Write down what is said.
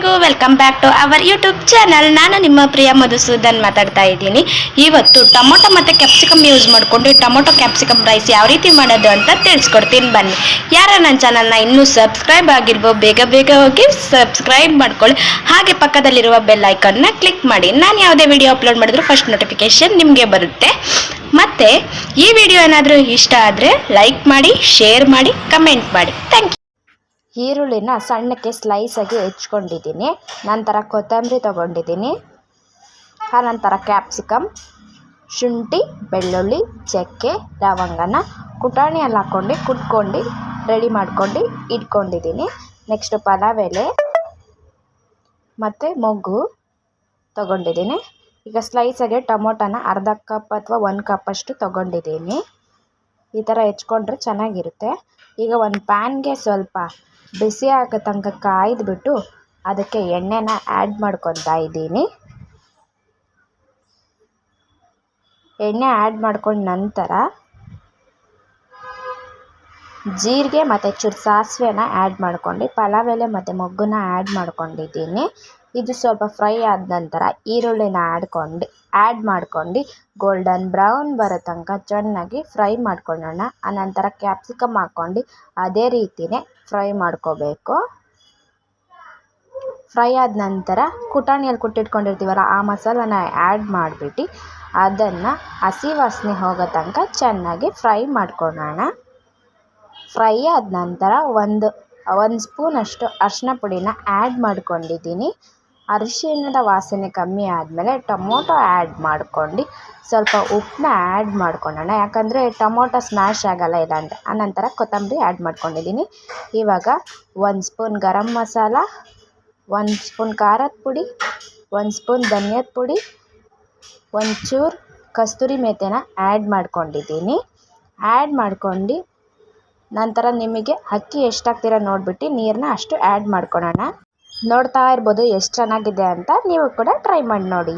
ಎಲ್ರಿಗೂ welcome back to our YouTube channel ನಾನು ನಿಮ್ಮ ಪ್ರಿಯ ಮಧುಸೂದನ್ ಮಾತಾಡ್ತಾ ಇದ್ದೀನಿ. ಇವತ್ತು ಟೊಮೊಟೊ ಮತ್ತು ಕ್ಯಾಪ್ಸಿಕಮ್ ಯೂಸ್ ಮಾಡಿಕೊಂಡು ಟೊಮೊಟೊ ಕ್ಯಾಪ್ಸಿಕಮ್ ರೈಸ್ ಯಾವ ರೀತಿ ಮಾಡೋದು ಅಂತ ತಿಳಿಸ್ಕೊಡ್ತೀನಿ. ಬನ್ನಿ. ಯಾರ ನನ್ನ ಚಾನಲ್ನ ಇನ್ನೂ ಸಬ್ಸ್ಕ್ರೈಬ್ ಆಗಿರ್ಬೋ ಬೇಗ ಬೇಗ ಹೋಗಿ ಸಬ್ಸ್ಕ್ರೈಬ್ ಮಾಡ್ಕೊಳ್ಳಿ. ಹಾಗೆ ಪಕ್ಕದಲ್ಲಿರುವ ಬೆಲ್ ಐಕನ್ನ ಕ್ಲಿಕ್ ಮಾಡಿ. ನಾನು ಯಾವುದೇ ವಿಡಿಯೋ ಅಪ್ಲೋಡ್ ಮಾಡಿದ್ರು ಫಸ್ಟ್ ನೋಟಿಫಿಕೇಶನ್ ನಿಮಗೆ ಬರುತ್ತೆ. ಮತ್ತು ಈ ವಿಡಿಯೋ ಏನಾದರೂ ಇಷ್ಟ ಆದರೆ ಲೈಕ್ ಮಾಡಿ ಶೇರ್ ಮಾಡಿ ಕಮೆಂಟ್ ಮಾಡಿ. ಥ್ಯಾಂಕ್ ಯು ಈರುಳ್ಳಿನ ಸಣ್ಣಕ್ಕೆ ಸ್ಲೈಸಾಗಿ ಹೆಚ್ಕೊಂಡಿದ್ದೀನಿ. ನಂತರ ಕೊತ್ತಂಬರಿ ತೊಗೊಂಡಿದ್ದೀನಿ. ಆನಂತರ ಕ್ಯಾಪ್ಸಿಕಮ್ ಶುಂಠಿ, ಬೆಳ್ಳುಳ್ಳಿ, ಚಕ್ಕೆ, ಲವಂಗನ ಕುಟಾಣಿಯಲ್ಲಿ ಹಾಕ್ಕೊಂಡು ಕುಟ್ಕೊಂಡು ರೆಡಿ ಮಾಡ್ಕೊಂಡು ಇಟ್ಕೊಂಡಿದ್ದೀನಿ. ನೆಕ್ಸ್ಟು ಪಲಾವ್ ಎಲೆ ಮತ್ತು ಮೊಗ್ಗು ತೊಗೊಂಡಿದ್ದೀನಿ. ಈಗ ಸ್ಲೈಸಾಗೆ ಟೊಮೊಟೊನ ಅರ್ಧ ಕಪ್ ಅಥವಾ ಒಂದು ಕಪ್ಪಷ್ಟು ತೊಗೊಂಡಿದ್ದೀನಿ. ಈ ಥರ ಹೆಚ್ಕೊಂಡ್ರೆ ಚೆನ್ನಾಗಿರುತ್ತೆ. ಈಗ ಒಂದು ಪ್ಯಾನ್ಗೆ ಸ್ವಲ್ಪ ಬಿಸಿ ಆಗೋ ತನಕ ಕಾಯ್ದುಬಿಟ್ಟು ಅದಕ್ಕೆ ಎಣ್ಣೆನ ಆ್ಯಡ್ ಮಾಡ್ಕೊತಾ ಇದ್ದೀನಿ. ಎಣ್ಣೆ ಆ್ಯಡ್ ಮಾಡ್ಕೊಂಡ ನಂತರ ಜೀರಿಗೆ ಮತ್ತು ಚೂರು ಸಾಸಿವೆನ ಆ್ಯಡ್ ಮಾಡ್ಕೊಂಡು ಪಲಾವ್ ಎಲೆ ಮತ್ತು ಮೊಗ್ಗನ್ನ ಆ್ಯಡ್ ಮಾಡ್ಕೊಂಡಿದ್ದೀನಿ. ಇದು ಸ್ವಲ್ಪ ಫ್ರೈ ಆದ ನಂತರ ಈರುಳ್ಳಿನ ಆ್ಯಡ್ಕೊಂಡು ಆ್ಯಡ್ ಮಾಡ್ಕೊಂಡು ಗೋಲ್ಡನ್ ಬ್ರೌನ್ ಬರೋ ತನಕ ಚೆನ್ನಾಗಿ ಫ್ರೈ ಮಾಡ್ಕೊಳ್ಳೋಣ. ಆನಂತರ ಕ್ಯಾಪ್ಸಿಕಮ್ ಹಾಕ್ಕೊಂಡು ಅದೇ ರೀತಿಯೇ ಫ್ರೈ ಮಾಡ್ಕೋಬೇಕು. ಫ್ರೈ ಆದ ನಂತರ ಕುಟಾಣಿಯಲ್ಲಿ ಕುಟ್ಟಿಟ್ಕೊಂಡಿರ್ತೀವಲ್ಲ, ಆ ಮಸಾಲನ ಆ್ಯಡ್ ಮಾಡಿಬಿಟ್ಟು ಅದನ್ನು ಹಸಿ ವಾಸನೆ ಹೋಗೋ ತನಕ ಚೆನ್ನಾಗಿ ಫ್ರೈ ಮಾಡ್ಕೊಳ್ಳೋಣ. ಫ್ರೈ ಆದ ನಂತರ ಒಂದು ಒಂದು ಸ್ಪೂನಷ್ಟು ಅರಿಶಿನ ಪುಡಿನ ಆ್ಯಡ್ ಮಾಡ್ಕೊಂಡಿದ್ದೀನಿ. ಅರಿಶಿಣದ ವಾಸನೆ ಕಮ್ಮಿ ಆದಮೇಲೆ ಟೊಮೊಟೊ ಆ್ಯಡ್ ಮಾಡ್ಕೊಂಡು ಸ್ವಲ್ಪ ಉಪ್ಪನ್ನ ಆ್ಯಡ್ ಮಾಡ್ಕೊಳ್ಳೋಣ. ಯಾಕಂದರೆ ಟೊಮೊಟೊ ಸ್ಮ್ಯಾಶ್ ಆಗೋಲ್ಲ ಅಂದರೆ ಆನಂತರ ಕೊತ್ತಂಬರಿ ಆ್ಯಡ್ ಮಾಡ್ಕೊಂಡಿದ್ದೀನಿ. ಇವಾಗ ಒಂದು ಸ್ಪೂನ್ ಗರಂ ಮಸಾಲ, ಒಂದು ಸ್ಪೂನ್ ಖಾರದ ಪುಡಿ, ಒಂದು ಸ್ಪೂನ್ ಧನಿಯದ ಪುಡಿ, ಒಂಚೂರು ಕಸ್ತೂರಿ ಮೇಥಿನ ಆ್ಯಡ್ ಮಾಡ್ಕೊಂಡಿದ್ದೀನಿ. ಆ್ಯಡ್ ಮಾಡ್ಕೊಂಡು ನಂತರ ನಿಮಗೆ ಅಕ್ಕಿ ಎಷ್ಟು ನೋಡ್ಬಿಟ್ಟು ನೋಡಿಬಿಟ್ಟು ನೀರನ್ನ ಅಷ್ಟು ಆ್ಯಡ್ ಮಾಡ್ಕೊಳ್ಳೋಣ ನೋಡ್ತಾ ಇರ್ಬೋದು ಎಷ್ಟು ಚೆನ್ನಾಗಿದೆ ಅಂತ ನೀವು ಕೂಡ ಟ್ರೈ ಮಾಡಿ ನೋಡಿ.